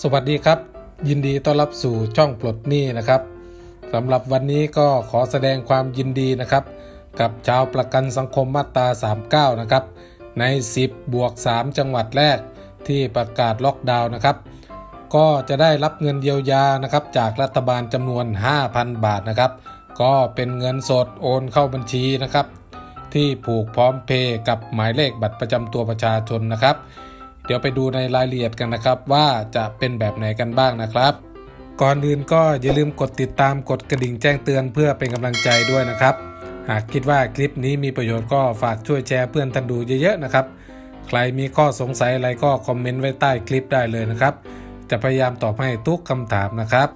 สวัสดีครับ ยินดีต้อนรับสู่ช่องปลดหนี้นะครับสำหรับวันนี้ก็ขอแสดงความยินดีนะครับ กับชาวประกันสังคมมาตรา 39 นะครับ ใน 10 บวก 3 จังหวัดแรกที่ประกาศล็อกดาวน์นะครับ ก็จะได้รับเงินเยียวยานะครับจากรัฐบาลจำนวน 5,000 บาทนะครับ ก็เป็นเงินสดโอนเข้าบัญชีนะครับ ที่ผูกพร้อมเพย์กับหมายเลขบัตรประจำตัวประชาชนนะครับ เดี๋ยวไปดูในรายละเอียดกันนะครับ ว่าจะเป็นแบบไหนกันบ้างนะครับ ก่อนอื่นก็อย่าลืมกดติดตามกดกระดิ่งแจ้งเตือนเพื่อเป็นกำลังใจด้วยนะครับ หากคิดว่าคลิปนี้มีประโยชน์ก็ฝากช่วยแชร์เพื่อนท่านดูเยอะๆนะครับ ใครมีข้อสงสัยอะไรก็คอมเมนต์ไว้ใต้คลิปได้เลยนะครับ จะพยายามตอบให้ทุกคำถามนะครับ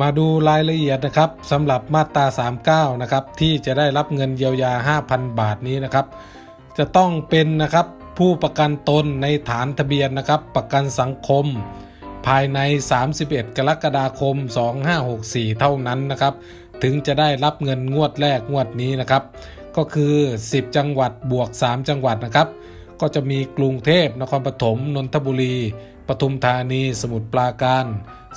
มาดูรายละเอียดนะครับสำหรับมาตรา 39 นะครับที่จะได้รับเงินเยียวยา 5,000 บาทนี้นะครับ จะต้องเป็นนะครับ ผู้ประกันตนในฐานทะเบียนนะครับประกันสังคม ภายใน 31 กรกฎาคม 2564 เท่านั้นนะครับ ถึงจะได้รับเงินงวดแรกงวดนี้นะครับ ก็คือ 10 จังหวัดบวก 3 จังหวัดนะครับ ก็จะมีกรุงเทพนครปฐมนนทบุรีปทุมธานี สมุทรปราการ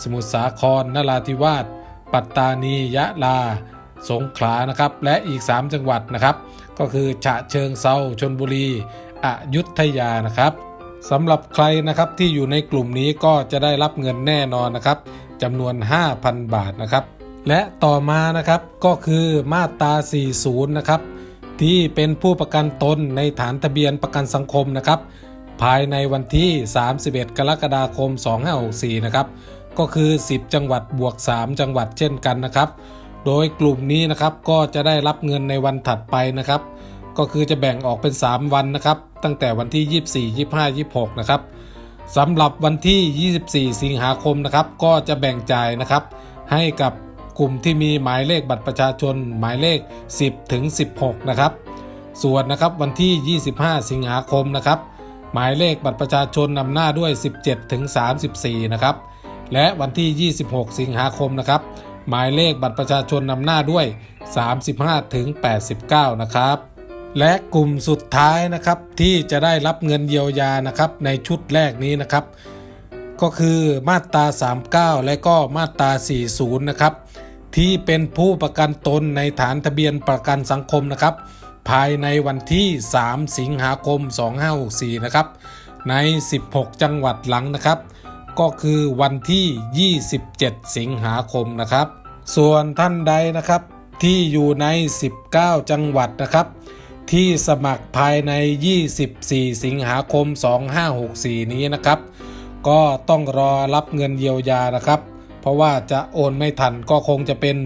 สมุทรสาครนราธิวาสปัตตานียะลา สงขลานะครับ และอีก 3 จังหวัดนะครับ ก็คือฉะเชิงเซาชนบุรี อยุธยานะครับสำหรับใครนะครับที่อยู่ในกลุ่มนี้ก็จะได้รับเงินแน่นอนนะครับจำนวน 5,000 บาทนะครับ และต่อมานะครับก็คือมาตรา 40 นะครับ ที่เป็นผู้ประกันตนในฐานทะเบียนประกันสังคมนะครับ ภายในวันที่ 31 กรกฎาคม 2564 นะครับ ก็คือ 10 จังหวัดบวก 3 จังหวัดเช่นกันนะครับ โดยกลุ่มนี้นะครับก็จะได้รับเงินในวันถัดไปนะครับ ก็คือจะแบ่งออกเป็น 3 วันนะครับ ตั้งแต่วันที่ 24 25 26 นะครับสำหรับวันที่ 24 สิงหาคมนะครับ ก็จะแบ่งจ่ายนะครับ ให้กับกลุ่มที่มีหมายเลขบัตรประชาชนหมายเลข 10 ถึง 16 นะครับ ส่วนนะครับวันที่ 25 สิงหาคมนะครับ หมายเลขบัตรประชาชนนำหน้าด้วย 17 ถึง 34 นะครับ และวันที่ 26 สิงหาคมนะครับ หมายเลขบัตรประชาชนนำหน้าด้วย 35 ถึง 89 นะครับ และกลุ่มสุดท้ายนะครับที่จะได้รับเงินเยียวยานะครับในชุดแรกนี้นะครับ ก็คือมาตรา 39 และก็มาตรา 40 นะครับ ที่เป็นผู้ประกันตนในฐานทะเบียนประกันสังคมนะครับ ภายในวันที่ 3 สิงหาคม 2564 นะครับ ใน 16 จังหวัดหลังนะครับ ก็คือวันที่ 27 สิงหาคมนะครับ ส่วนท่านใดนะครับที่อยู่ใน 19 จังหวัดนะครับ ที่สมัครภายใน 24 สิงหาคม 2564 นี้นะครับ ก็ต้องรอรับเงินเยียวยานะครับ เพราะว่าจะโอนไม่ทันก็คงจะเป็น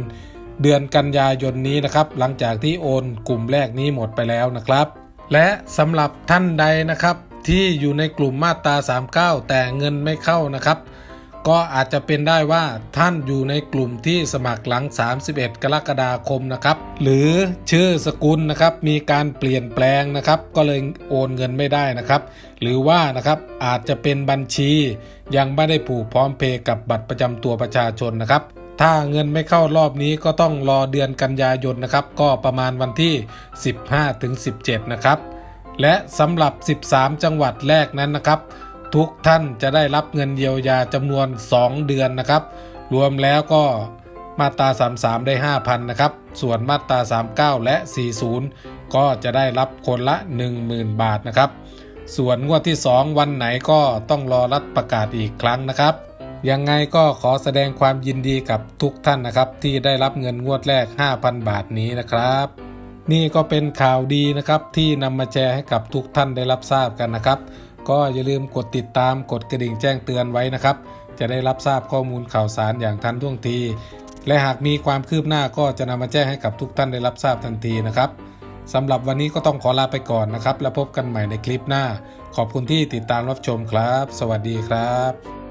เดือนกันยายนนี้นะครับ หลังจากที่โอนกลุ่มแรกนี้หมดไปแล้วนะครับ และสำหรับท่านใดนะครับที่อยู่ในกลุ่มมาตรา 39 แต่เงินไม่เข้านะครับ ก็อาจจะเป็นได้ว่าท่านอยู่ในกลุ่มที่สมัครหลัง 31 กรกฎาคมนะครับ หรือชื่อสกุลนะครับมีการเปลี่ยนแปลงนะครับ ก็เลยโอนเงินไม่ได้นะครับ หรือว่านะครับอาจจะเป็นบัญชียังไม่ได้ผูกพร้อมเพย์กับบัตรประจำตัวประชาชนนะครับ ถ้าเงินไม่เข้ารอบนี้ก็ต้องรอเดือนกันยายนนะครับ ก็ประมาณวันที่ 15-17 นะครับ และสำหรับ 13 จังหวัดแรกนั้นนะครับ ทุกท่านจะได้รับเงินเยียวยาจำนวน 2 เดือนนะครับ รวมแล้วก็มาตรา 33 ได้ 5,000 นะครับ ส่วนมาตรา 39 และ 40 ก็จะได้รับคนละ 10,000 บาทนะครับ ส่วนงวดที่ 2 วันไหนก็ต้องรอรัฐประกาศอีกครั้งนะครับ ยังไงก็ขอแสดงความยินดีกับทุกท่านนะครับ ที่ได้รับเงินงวดแรก 5,000 บาทนี้นะครับ นี่ก็เป็นข่าวดีนะครับที่นำมาแชร์ให้กับทุกท่านได้รับทราบกันนะครับ ก็อย่าลืมกดติดตามกดกระดิ่งแจ้งเตือนไว้นะครับ จะได้รับทราบข้อมูลข่าวสารอย่างทันท่วงที และหากมีความคืบหน้าก็จะนำมาแจ้งให้กับทุกท่านได้รับทราบทันทีนะครับสำหรับวันนี้ก็ต้องขอลาไปก่อนนะครับ แล้วพบกันใหม่ในคลิปหน้า ขอบคุณที่ติดตามรับชมครับ สวัสดีครับ